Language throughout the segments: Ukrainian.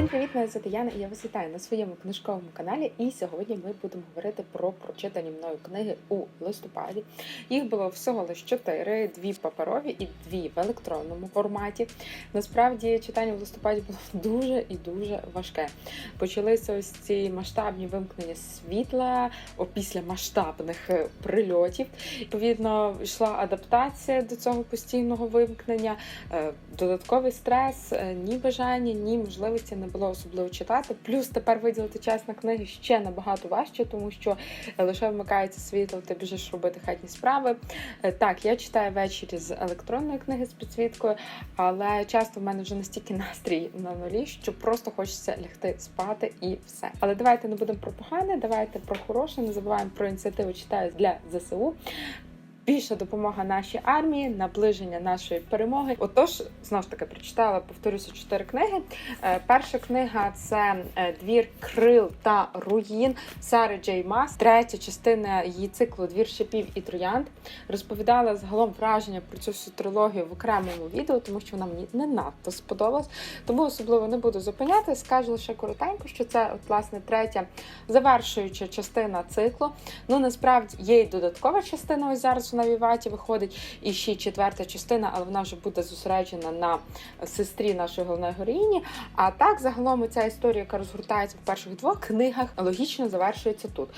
Всім привіт, мене звати Яна, і я вас вітаю на своєму книжковому каналі. І сьогодні ми будемо говорити про прочитані мною книги у листопаді. Їх було всього лише чотири: дві паперові і дві в електронному форматі. Насправді читання в листопаді було дуже і дуже важке. Почалися ось ці масштабні вимкнення світла опісля масштабних е, прильотів. Відповідно, йшла адаптація до цього постійного вимкнення, е, додатковий стрес, е, ні бажання, ні можливості не було особливо читати. Плюс тепер виділити час на книги ще набагато важче, тому що е, лише вмикається світло, ти біжиш робити хатні справи. Е, Так, я читаю ввечері з електронної книги з підсвіткою, але часто в мене вже настільки настрій на нулі, що просто хочеться лягти спати і все. Але давайте не будемо про погане, давайте про хороше. Не забуваємо про ініціативу читаю для ЗСУ. Більша допомога нашій армії, наближення нашої перемоги. Отож, знову ж таки прочитала, повторюся, чотири книги. Е, Перша книга це е, Двір крил та руїн Сари Джей Мас. Третя частина її циклу Двір шипів і троянд. Розповідала загалом враження про цю всю трилогію в окремому відео, тому що вона мені не надто сподобалась. Тому особливо не буду зупиняти. Скажу лише коротенько, що це от, власне третя завершуюча частина циклу. Ну насправді є й додаткова частина. Ось зараз вона в Іваті виходить, і ще четверта частина, але вона вже буде зосереджена на сестрі нашої головної героїні. А так, загалом, ця історія, яка розгортається в перших двох книгах, логічно завершується тут.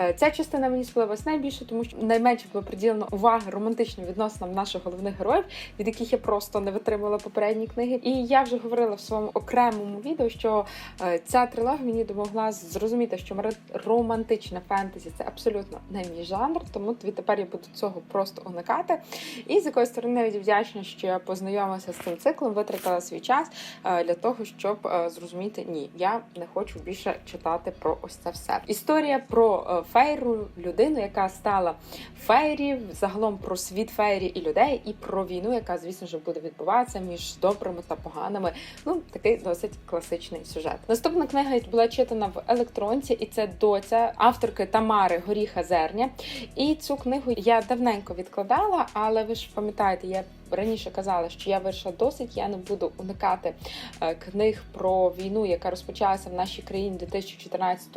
Е, Ця частина мені сподобалась найбільше, тому що найменше було приділено уваги романтичним відносинам наших головних героїв, від яких я просто не витримала попередні книги. І я вже говорила в своєму окремому відео, що е, ця трилогія мені допомогла зрозуміти, що романтичне фентезі це абсолютно не мій жанр, тому відтепер я буду цього просто уникати. І з якої сторони навіть вдячна, що я познайомилася з цим циклом, витратила свій час е, для того, щоб е, зрозуміти ні, я не хочу більше читати про ось це все. Історія про е, фейру, людину, яка стала фейрі, загалом про світ фейрі і людей, і про війну, яка, звісно ж, буде відбуватися між добрими та поганими. Ну, такий досить класичний сюжет. Наступна книга була читана в електронці, і це доця авторки Тамари Горіха Зерня. І цю книгу я давненько відкладала, але ви ж пам'ятаєте, я раніше казала, що я вирішила досить, я не буду уникати е, книг про війну, яка розпочалася в нашій країні у 2014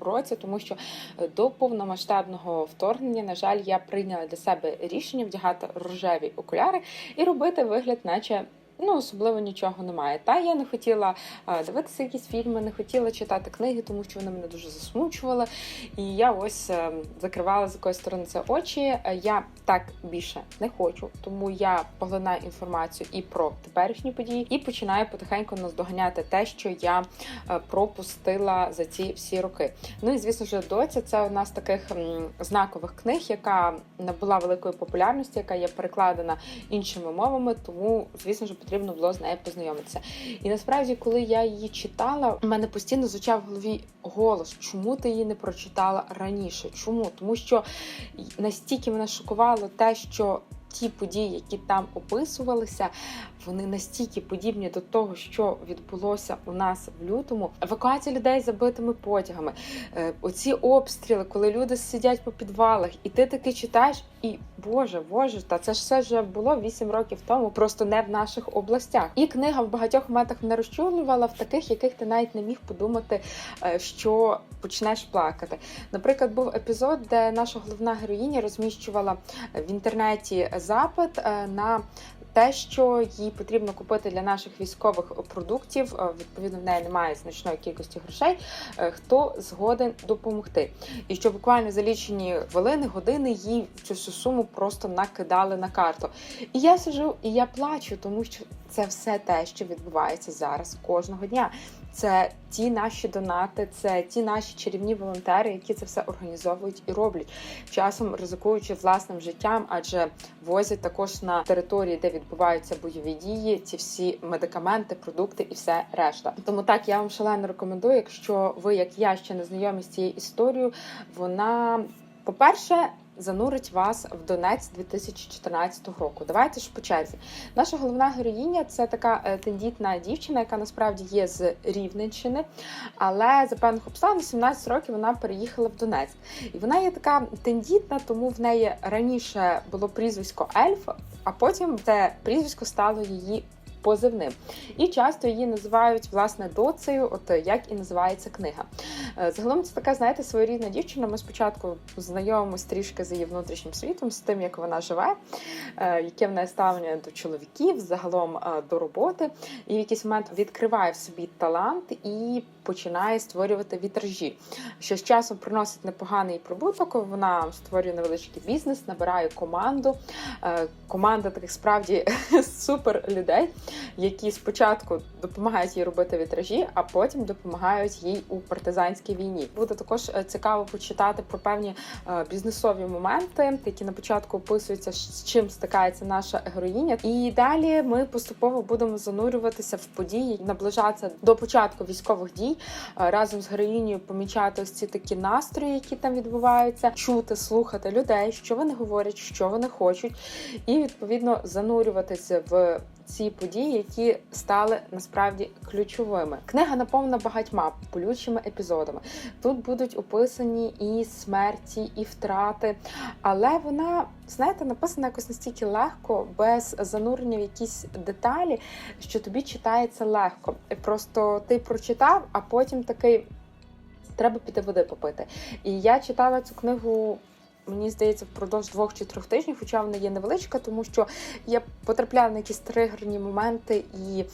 році, тому що е, до повномасштабного вторгнення, на жаль, я прийняла для себе рішення вдягати рожеві окуляри і робити вигляд, наче. Ну, особливо нічого немає. Та я не хотіла е, дивитися якісь фільми, не хотіла читати книги, тому що вони мене дуже засмучували. І я ось е, закривала з якоїсь сторони це очі. Е, Я так більше не хочу, тому я поглинаю інформацію і про теперішні події, і починаю потихеньку наздоганяти те, що я пропустила за ці всі роки. Ну і звісно ж, доця це одна з таких знакових книг, яка набула великої популярності, яка є перекладена іншими мовами, тому звісно ж було з нею познайомитися. І насправді, коли я її читала, у мене постійно звучав в голові голос, чому ти її не прочитала раніше? Чому? Тому що настільки мене шокувало те, що ті події, які там описувалися, вони настільки подібні до того, що відбулося у нас в лютому. Евакуація людей забитими потягами, е, оці обстріли, коли люди сидять по підвалах, і ти таки читаєш, і боже, боже, та це ж все вже було 8 років тому, просто не в наших областях. І книга в багатьох моментах мене розчулювала в таких, яких ти навіть не міг подумати, е, що почнеш плакати. Наприклад, був епізод, де наша головна героїня розміщувала в інтернеті запит е, на те, що їй потрібно купити для наших військових продуктів, е, відповідно, в неї немає значної кількості грошей. е, Хто згоден допомогти? І що буквально за лічені хвилини, години їй цю суму просто накидали на карту. І я сижу і я плачу, тому що це все те, що відбувається зараз кожного дня. Це ті наші донати, це ті наші чарівні волонтери, які це все організовують і роблять, часом ризикуючи власним життям, адже возять також на території, де відбуваються бойові дії, ці всі медикаменти, продукти і все решта. Тому так я вам шалено рекомендую, якщо ви, як я, ще не знайомі з цією історією, вона, по-перше, занурить вас в Донець 2014 року. Давайте ж по черзі. Наша головна героїня це така е, тендітна дівчина, яка насправді є з Рівненщини, але за певних обставин 17 років вона переїхала в Донецьк. І вона є така тендітна, тому в неї раніше було прізвисько Ельф, а потім це прізвисько стало її позивним. І часто її називають власне доцею, от як і називається книга. Е, Загалом це така, знаєте, своєрідна дівчина. Ми спочатку знайомимося трішки з її внутрішнім світом, з тим, як вона живе, е, яке в неї ставлення до чоловіків, загалом е, до роботи. І в якийсь момент відкриває в собі талант і починає створювати вітражі, що з часом приносить непоганий прибуток. Вона створює невеличкий бізнес, набирає команду. Е, Команда таких справді супер людей, які спочатку допомагають їй робити вітражі, а потім допомагають їй у партизанській війні. Буде також е, цікаво почитати про певні е, бізнесові моменти, які на початку описуються, з чим стикається наша героїня. І далі ми поступово будемо занурюватися в події, наближатися до початку військових дій е, разом з героїнею, помічати ось ці такі настрої, які там відбуваються, чути, слухати людей, що вони говорять, що вони хочуть, і відповідно занурюватися в. Ці події, які стали насправді ключовими. Книга наповнена багатьма болючими епізодами. Тут будуть описані і смерті, і втрати, але вона, знаєте, написана якось настільки легко, без занурення в якісь деталі, що тобі читається легко. Просто ти прочитав, а потім такий треба піти води попити. І я читала цю книгу. Мені здається, впродовж двох чи трьох тижнів, хоча вона є невеличка, тому що я потрапляла на якісь тригерні моменти і.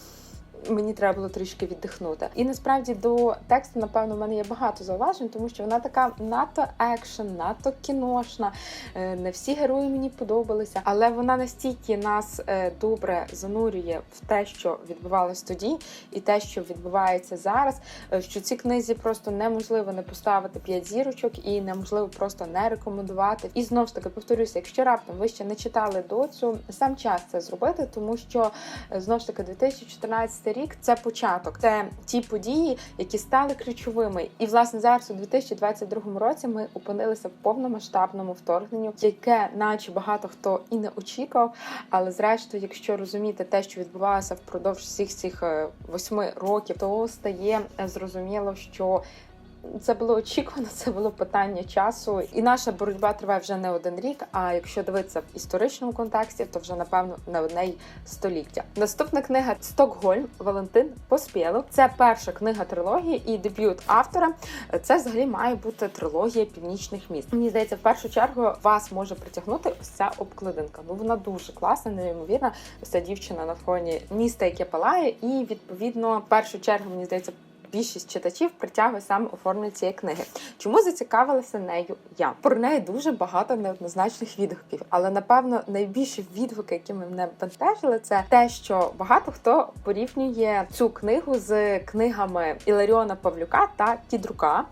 Мені треба було трішки віддихнути. І насправді до тексту, напевно, в мене є багато зауважень, тому що вона така надто екшен, надто кіношна. Е, Не всі герої мені подобалися, але вона настільки нас е, добре занурює в те, що відбувалось тоді, і те, що відбувається зараз. е, Що ці книзі просто неможливо не поставити 5 зірочок і неможливо просто не рекомендувати. І знову ж таки повторюся, якщо раптом ви ще не читали доцю, сам час це зробити, тому що знову ж таки 2014 рік це початок, це ті події, які стали ключовими. І власне зараз у 2022 році ми опинилися в повномасштабному вторгненню, яке, наче багато хто і не очікував. Але зрештою, якщо розуміти те, що відбувалося впродовж всіх цих е, восьми років, то стає е, зрозуміло, що це було очікувано, це було питання часу, і наша боротьба триває вже не один рік. А якщо дивитися в історичному контексті, то вже напевно не одне й століття. Наступна книга Стокгольм Валентин Поспєлов. Це перша книга трилогії і дебют автора. Це взагалі має бути трилогія північних міст. Мені здається, в першу чергу вас може притягнути ось ця обкладинка. Ну вона дуже класна, неймовірна. Ось ця дівчина на фоні міста, яке палає, і відповідно в першу чергу мені здається більшість читачів притягує саме оформлення цієї книги. Чому зацікавилася нею я? Про неї дуже багато неоднозначних відгуків, але напевно найбільші відгуки, які мене бентежили, це те, що багато хто порівнює цю книгу з книгами Іларіона Павлюка та Кідрука.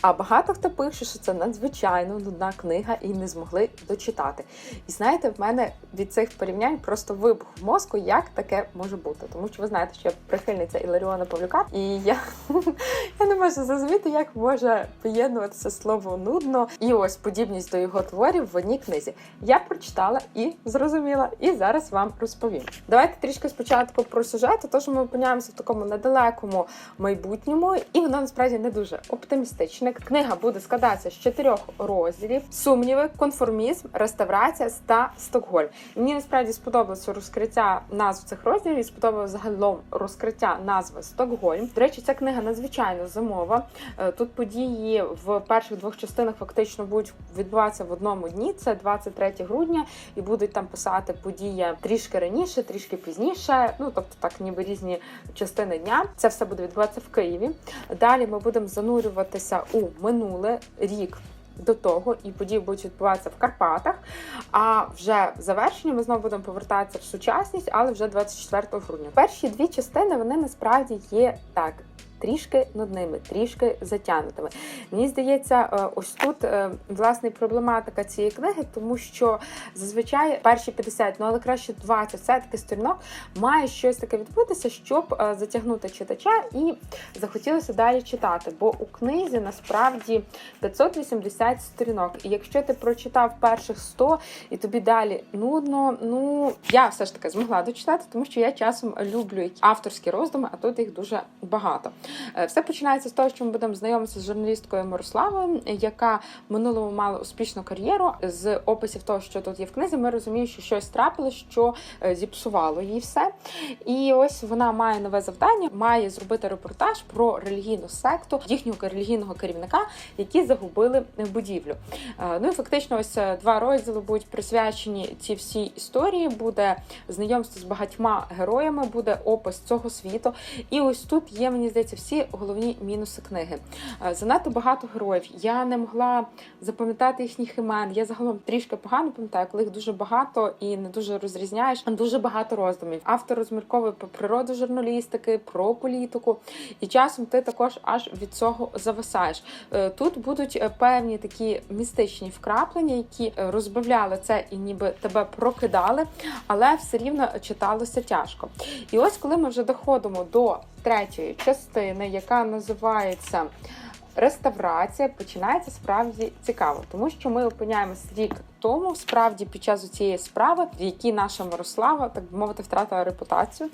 А багато хто пише, що це надзвичайно нудна книга і не змогли дочитати. І знаєте, в мене від цих порівнянь просто вибух мозку, як таке може бути. Тому що ви знаєте, що я прихильниця Іларіона Павлюка, і я я не можу зрозуміти, як може поєднуватися слово нудно і ось подібність до його творів в одній книзі. Я прочитала і зрозуміла, і зараз вам розповім. Давайте трішки спочатку про сюжет, тож ми опиняємося в такому недалекому майбутньому, і воно насправді не дуже оптимістичне. Книга буде складатися з чотирьох розділів: сумніви, конформізм, реставрація та Стокгольм. Мені насправді сподобалося розкриття назв цих розділів і сподобалося загалом розкриття назви Стокгольм. До речі, ця книга надзвичайно зимова. Е, Тут події в перших двох частинах фактично будуть відбуватися в одному дні. Це 23 грудня, і будуть там писати події трішки раніше, трішки пізніше. Ну тобто, так ніби різні частини дня. Це все буде відбуватися в Києві. Далі ми будемо занурюватися у минуле рік. До того і події будуть відбуватися в Карпатах. А вже в завершенні ми знову будемо повертатися в сучасність, але вже 24 грудня. Перші дві частини вони насправді є так. Трішки нудними, трішки затягнутими. Мені здається, е, ось тут е, власне проблематика цієї книги, тому що зазвичай перші 50, ну але краще 20 все-таки сторінок має щось таке відбутися, щоб е, затягнути читача і захотілося далі читати. Бо у книзі насправді 580 сторінок. І якщо ти прочитав перших 100 і тобі далі нудно, ну я все ж таки змогла дочитати, тому що я часом люблю авторські роздуми, а тут їх дуже багато. Е, Все починається з того, що ми будемо знайомитися з журналісткою Мирославою, яка в минулому мала успішну кар'єру. З описів того, що тут є в книзі, ми розуміємо, що щось трапилось, що е, зіпсувало їй все. І ось вона має нове завдання, має зробити репортаж про релігійну секту їхнього релігійного керівника, які загубили будівлю. Е, Ну і фактично, ось два розділи будуть присвячені цій всій історії. Буде знайомство з багатьма героями, буде опис цього світу. І ось тут є, мені здається, всі головні мінуси книги. Е, Занадто багато героїв. Я не могла запам'ятати їхніх імен. Я загалом трішки погано пам'ятаю, коли їх дуже багато і не дуже розрізняєш. Дуже багато роздумів. Автор розмірковує про природу журналістики, про політику, і часом ти також аж від цього зависаєш. Е, Тут будуть е, певні такі містичні вкраплення, які розбавляли це і ніби тебе прокидали, але все рівно читалося тяжко. І ось коли ми вже доходимо до третьої частини, яка називається реставрація, починається справді цікаво, тому що ми опиняємось рік тому, справді під час цієї справи, в якій наша Мирослава, так би мовити, втратила репутацію.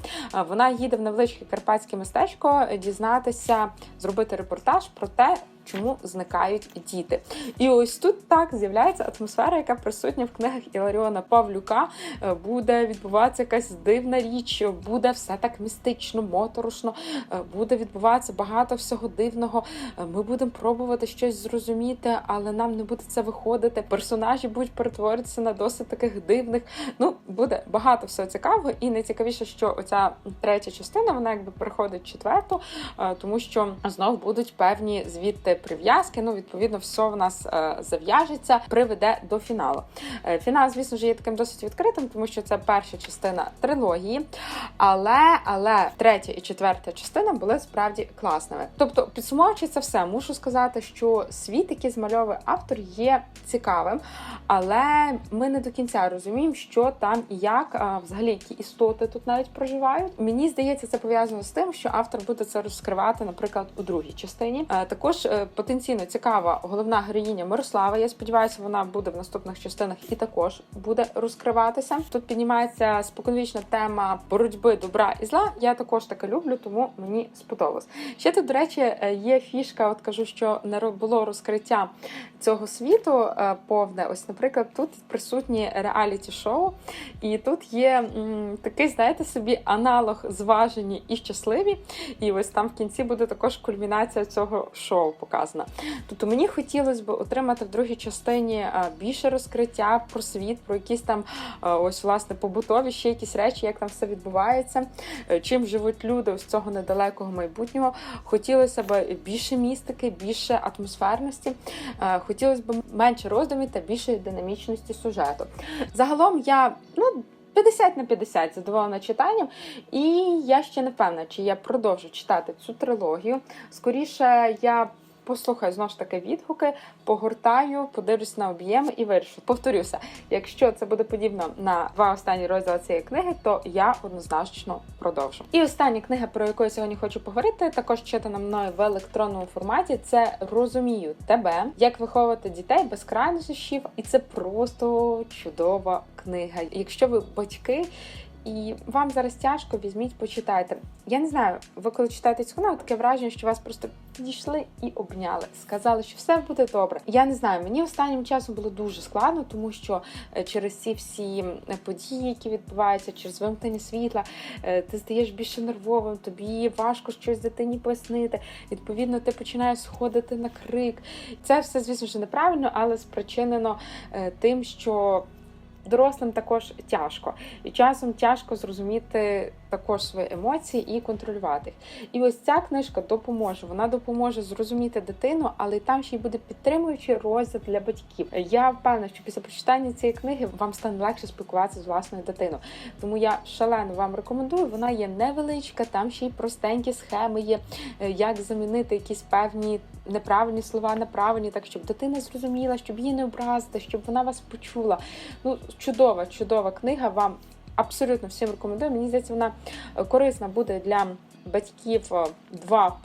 Вона їде в невеличке карпатське містечко дізнатися, зробити репортаж про те. Чому зникають діти? І ось тут так з'являється атмосфера, яка присутня в книгах Іларіона Павлюка. Е, Буде відбуватися якась дивна річ, буде все так містично, моторошно, е, буде відбуватися багато всього дивного. Е, Ми будемо пробувати щось зрозуміти, але нам не буде це виходити. Персонажі будуть перетворитися на досить таких дивних. Ну, буде багато всього цікавого, і найцікавіше, що оця третя частина вона якби переходить четверту, е, тому що знов будуть певні звідти прив'язки. Ну, відповідно, все в нас е, зав'яжеться, приведе до фіналу. Е, Фінал, звісно ж, є таким досить відкритим, тому що це перша частина трилогії. Але, але третя і четверта частина були справді класними. Тобто, підсумовуючи це все, мушу сказати, що світ, який змальовує автор, є цікавим, але ми не до кінця розуміємо, що там і як, взагалі, які істоти тут навіть проживають. Мені здається, це пов'язано з тим, що автор буде це розкривати, наприклад, у другій частині. Е, Також е, потенційно цікава головна героїня Мирослава. Я сподіваюся, вона буде в наступних частинах і також буде розкриватися. Тут піднімається споконвічна тема боротьби добра і зла. Я також таке люблю, тому мені сподобалось. Ще тут, до речі, е, є фішка. От кажу, що не було розкриття цього світу е, повне. Ось, наприклад, тут присутні реаліті шоу, і тут є такий, знаєте, собі аналог зважені і щасливі. І ось там в кінці буде також кульмінація цього шоу показана. Тобто мені хотілося б отримати в другій частині е, більше розкриття про світ, про якісь там е, ось власне побутові ще якісь речі, як там все відбувається, чим живуть люди ось цього недалекого майбутнього. Хотілося б більше містики, більше атмосферності. Хотілося б менше роздумів та більше динамічності сюжету. Загалом я ну. 50 на 50 задоволена читанням, і я ще не певна, чи я продовжу читати цю трилогію. Скоріше я послухаю знову ж таки відгуки, погортаю, подивлюсь на об'єм і вирішу. Повторюся, якщо це буде подібно на два останні розділи цієї книги, то я однозначно продовжу. І остання книга, про яку я сьогодні хочу поговорити, також читана мною в електронному форматі. Це розумію тебе, як виховувати дітей без крайнощів, і це просто чудова книга. Якщо ви батьки. І вам зараз тяжко, візьміть, почитайте. Я не знаю, ви коли читаєте цю книгу, таке враження, що вас просто підійшли і обняли, сказали, що все буде добре. Я не знаю, мені останнім часом було дуже складно, тому що е, через ці всі події, які відбуваються, через вимкнення світла, е, ти стаєш більше нервовим, тобі важко щось дитині пояснити. Відповідно, ти починаєш сходити на крик. Це все, звісно ж, неправильно, але спричинено е, тим, що дорослим також тяжко, і часом тяжко зрозуміти також свої емоції і контролювати їх. І ось ця книжка допоможе. Вона допоможе зрозуміти дитину, але там ще й буде підтримуючий розділ для батьків. Я впевнена, що після прочитання цієї книги вам стане легше спілкуватися з власною дитиною. Тому я шалено вам рекомендую. Вона є невеличка, там ще й простенькі схеми є, е, як замінити якісь певні неправильні слова на правильні, так щоб дитина зрозуміла, щоб її не образити, щоб вона вас почула. Ну, чудова, чудова книга. Вам абсолютно всім рекомендую. Мені здається, вона е, корисна буде для батьків е, 2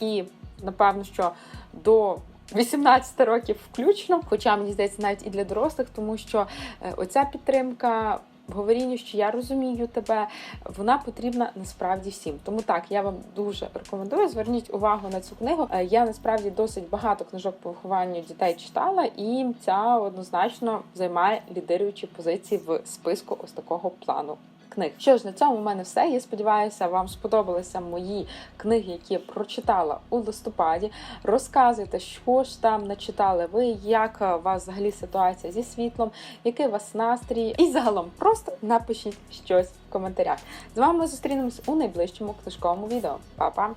і напевно, що до 18 років включно, хоча мені здається, навіть і для дорослих, тому що е, оця підтримка в говорінні, що я розумію тебе, вона потрібна насправді всім. Тому так я вам дуже рекомендую. Зверніть увагу на цю книгу. Е, Я насправді досить багато книжок по вихованню дітей читала, і ця однозначно займає лідируючі позиції в списку ось такого плану. Книг. Що ж, на цьому в мене все. Я сподіваюся, вам сподобалися мої книги, які я прочитала у листопаді. Розказуйте, що ж там начитали ви, як е, у вас взагалі ситуація зі світлом, який у вас настрій, і загалом просто напишіть щось в коментарях. З вами зустрінемось у найближчому книжковому відео. Па-па!